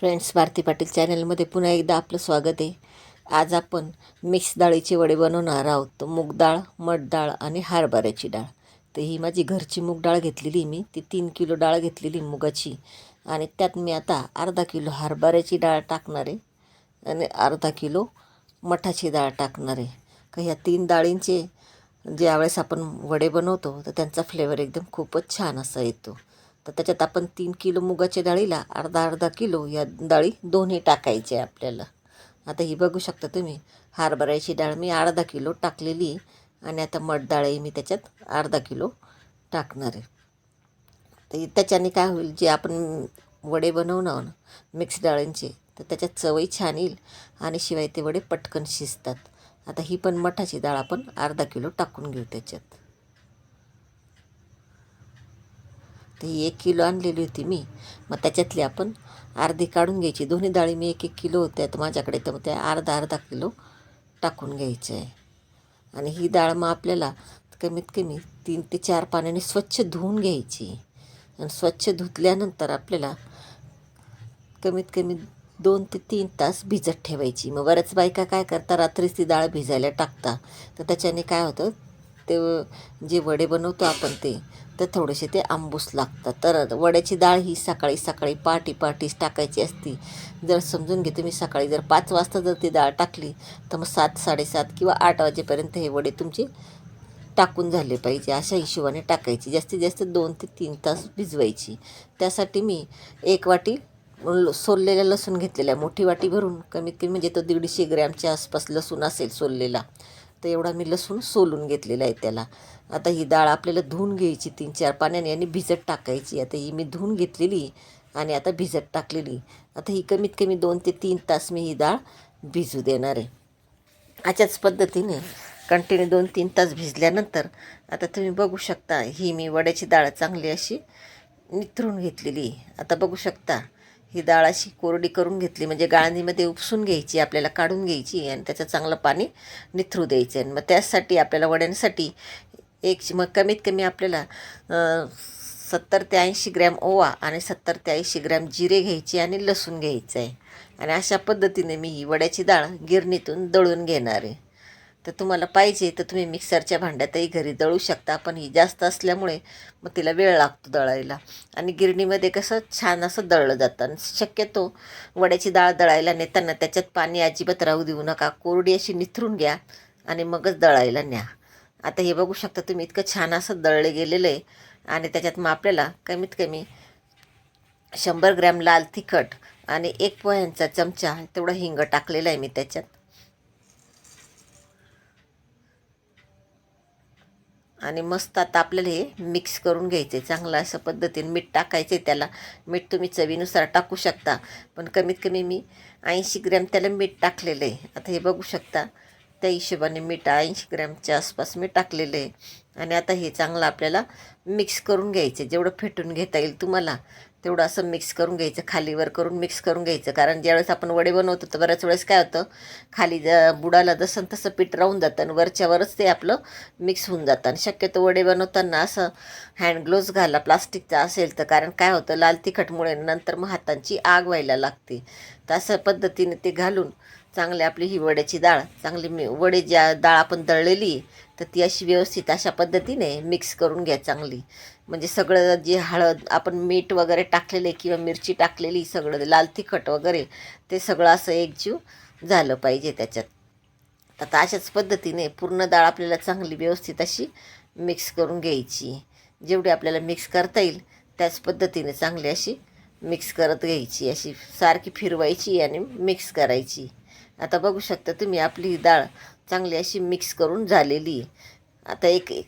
Friends Bharti Patil चॅनलमध्ये पुन्हा एकदा आपलं स्वागत आहे. आज आपण मिक्स डाळीचे वडे बनवणार आहोत. तर मूग डाळ मठ डाळ आणि हरभऱ्याची डाळ. तर ही माझी घरची मूग डाळ घेतलेली मी. ती तीन किलो डाळ घेतलेली मुगाची. आणि त्यात मी आता अर्धा किलो हरभऱ्याची डाळ टाकणार आहे. आणि अर्धा किलो मठाची डाळ टाकणार आहे. का ह्या तीन डाळींचे ज्यावेळेस आपण वडे बनवतो तर त्यांचा फ्लेवर एकदम खूपच छान असा येतो. तर त्याच्यात आपण तीन किलो मुगाच्या डाळीला अर्धा अर्धा किलो या डाळी दोन्ही टाकायचे आपल्याला. आता ही बघू शकता तुम्ही हरभऱ्याची डाळ मी अर्धा किलो टाकलेली आणि आता मठ डाळही मी त्याच्यात अर्धा किलो टाकणार आहे. तर त्याच्याने काय होईल जे आपण वडे बनवणार ना मिक्स डाळींचे तर त्याच्यात चवही छान येईल आणि शिवाय ते वडे पटकन शिजतात. आता ही पण मठाची डाळ आपण अर्धा किलो टाकून घेऊ त्याच्यात. तर ही एक किलो आणलेली होती मी. मग त्याच्यातली आपण अर्धी काढून घ्यायची. दोन्ही डाळी मी एक एक किलो होत्या. तर माझ्याकडे तर मग त्या अर्धा अर्धा किलो टाकून घ्यायचं. आहे आणि ही डाळ मग आपल्याला कमीत कमी तीन ते चार पाण्याने स्वच्छ धुवून घ्यायची. आणि स्वच्छ धुतल्यानंतर आपल्याला कमीत कमी दोन ते तीन तास भिजत ठेवायची. मग बऱ्याच बायका काय करता रात्रीच ती डाळ भिजायला टाकता. तर त्याच्याने काय होतं ते जे वडे बनवतो आपण ते तर थोडेसे ते आंबूस लागतात. तर वड्याची डाळ ही सकाळी सकाळी पाटी पहाटीच टाकायची असती. जर समजून घेते मी सकाळी जर पाच वाजता जर ती डाळ टाकली तर मग सात साडेसात किंवा आठ वाजेपर्यंत हे वडे तुमचे टाकून झाले पाहिजे. अशा हिशोबाने टाकायची. जास्तीत जास्त दोन ते तीन तास भिजवायची. त्यासाठी मी एक वाटी ल- सोललेला लसूण घेतलेला आहे मोठी वाटी भरून कमीत कमी म्हणजे तो दीडशे ग्रॅमच्या आसपास लसूण असेल सोललेला तर एवढा मी लसूण सोलून घेतलेला आहे त्याला. आता ही डाळ आपल्याला धुवून घ्यायची तीन चार पाण्याने आणि भिजत टाकायची. आता ही मी धुवून घेतलेली आणि आता भिजत टाकलेली. आता ही कमीत कमी दोन ते तीन तास मी ही डाळ भिजू देणार आहे. अशाच पद्धतीने कंटिन्यू दोन तीन तास भिजल्यानंतर आता तुम्ही बघू शकता ही मी वड्याची डाळ चांगली अशी निथरून घेतलेली आता बघू शकता ही डाळ अशी कोरडी करून घेतली. म्हणजे गाळणीमध्ये उपसून घ्यायची आपल्याला काढून घ्यायची आणि त्याचं चांगलं पाणी निथरू द्यायचं. आणि मग त्यासाठी आपल्याला वड्यांसाठी एक मग कमीत कमी आपल्याला सत्तर ते ऐंशी ग्रॅम ओवा आणि सत्तर ते ऐंशी ग्रॅम जिरे घ्यायचे आणि लसूण घ्यायचं आहे आणि अशा पद्धतीने मी ही वड्याची डाळ गिरणीतून दळून घेणार आहे. तर तुम्हाला पाहिजे तर तुम्ही मिक्सरच्या भांड्यातही घरी दळू शकता. पण ही जास्त असल्यामुळे मग तिला वेळ लागतो दळायला. आणि गिरणीमध्ये कसं छान असं दळलं जातं. आणि शक्यतो वड्याची डाळ दळायला नेताना त्याच्यात पाणी अजिबात राहू देऊ नका. कोरडी अशी निथरून घ्या आणि मगच दळायला न्या. आता हे बघू शकता तुम्ही इतकं छान असं दळले गेलेलं आहे. आणि त्याच्यात मग आपल्याला कमीत कमी शंभर ग्रॅम लाल तिखट आणि एक पोह्यांचा चमचा तेवढा हिंग टाकलेला आहे मी त्याच्यात. आणि मस्त आता आपल्याला हे मिक्स करून घ्यायचे चांगलं अशा पद्धतीने मीठ टाकायचे त्याला. मीठ तुम्ही चवीनुसार टाकू शकता. पण कमीत कमी मी ऐंशी ग्रॅम त्याला मीठ टाकलेलं आहे आता हे बघू शकता. त्या हिशोबाने मीठ ऐंशी ग्रॅमच्या आसपास मी टाकलेलं आहे आणि आता हे चांगलं आपल्याला मिक्स करून घ्यायचे जेवढं फेटून घेता येईल तुम्हाला. तेवढं असं मिक्स करून घ्यायचं खालीवर करून मिक्स करून घ्यायचं. कारण ज्यावेळेस आपण वडे बनवतो तर बऱ्याच वेळेस काय होतं खाली ज बुडाला जसं तसं पीठ राहून जातं आणि वरच्यावरच ते आपलं मिक्स होऊन जातं. आणि शक्यतो वडे बनवताना असं हँड ग्लोव्ज घाला प्लास्टिकचा असेल तर. कारण काय होतं लाल तिखटमुळे नंतर मग हातांची आग व्हायला लागते. तर अशा पद्धतीने ते घालून चांगली आपली ही वड्याची डाळ चांगली मी वडे ज्या डाळ आपण दळलेली तर ती अशी व्यवस्थित अशा पद्धतीने मिक्स करून घ्या चांगली. म्हणजे सगळं जे हळद आपण मीठ वगैरे टाकलेले किंवा मिरची टाकलेली सगळं लाल तिखट वगैरे ते सगळं असं एकजीव झालं पाहिजे त्याच्यात. आता अशाच पद्धतीने पूर्ण डाळ आपल्याला चांगली व्यवस्थित अशी मिक्स करून घ्यायची. जेवढी आपल्याला मिक्स करता येईल त्याच पद्धतीने चांगली अशी मिक्स करत घ्यायची. अशी सारखी फिरवायची आणि मिक्स करायची. आता बघू शकता तुम्ही आपली ही डाळ चांगली अशी मिक्स करून झालेली आहे. आता एक एक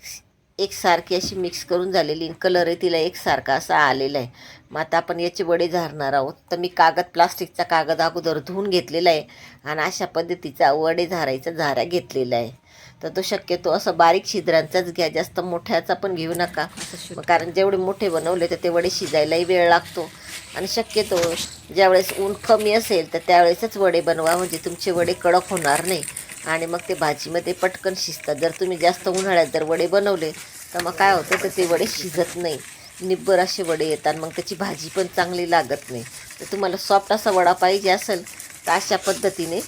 एकसारखी अशी मिक्स करून झालेली कलरही तिला एकसारखा असा आलेला आहे. मग आता आपण याचे वडे झारणार आहोत. तर मी कागद प्लास्टिकचा कागद अगोदर धुवून घेतलेला आहे. आणि अशा पद्धतीचा वडे झारायचा झारा घेतलेला आहे. तर तो शक्यतो असं बारीक छिद्रांचाच घ्या. जास्त मोठ्याचा पण घेऊ नका. कारण जेवढे मोठे बनवले तर ते वडे शिजायलाही वेळ लागतो. आणि शक्यतो ज्यावेळेस ऊन कमी असेल तर त्यावेळेसच वडे बनवा. म्हणजे तुमचे वडे कडक होणार नाही. आणि मग ते भाजीमध्ये पटकन शिजतात. जर तुम्ही जास्त उन्हाळ्यात जर वडे बनवले तर मग काय होतं? तर ते वडे शिजत नाही. निब्बर असे वडे येतात. मग त्याची भाजी पण चांगली लागत नाही. तर तुम्हाला सॉफ्ट असा वडा पाहिजे असेल तर अशा पद्धतीने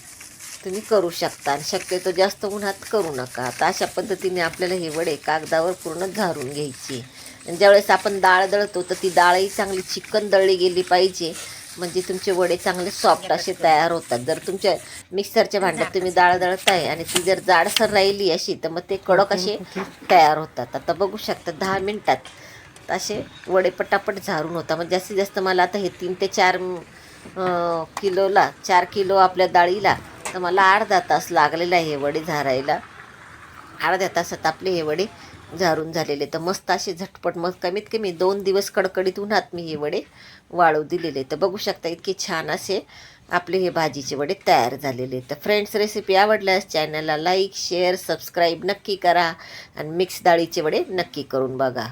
तुम्ही करू शकता आणि शक्यतो जास्त उन्हात करू नका. तर अशा पद्धतीने आपल्याला हे वडे कागदावर पूर्ण झारून घ्यायचे. आणि ज्यावेळेस आपण डाळ दळतो तर ती डाळही चांगली चिकन दळली गेली पाहिजे. म्हणजे तुमचे वडे चांगले सॉफ्ट असे तयार होतात. जर तुमच्या मिक्सरच्या भांड्यात तुम्ही डाळ दळताय आणि ती जर जाडसर राहिली अशी तर मग ते कडक असे तयार होतात. आता बघू शकता दहा मिनटात असे वडे पटापट झारून होतात. मग जास्तीत जास्त मला आता हे तीन ते चार किलोला चार किलो आपल्या डाळीला तर मला अर्धा तास लागलेला आहे हे वडे झारायला. अर्ध्या तासात आपले हे वडे झारून झालेले. तर मस्त असे झटपट मग कमीत कमी दोन दिवस कडकडीत उन्हात मी हे वडे वाळू दिलेले. तर बघू शकता इतके छान असे आपले हे भाजीचे वडे तयार झालेले. तर फ्रेंड्स रेसिपी आवडल्यास चॅनलला लाईक शेअर सबस्क्राईब नक्की करा. आणि मिक्स डाळीचे वडे नक्की करून बघा.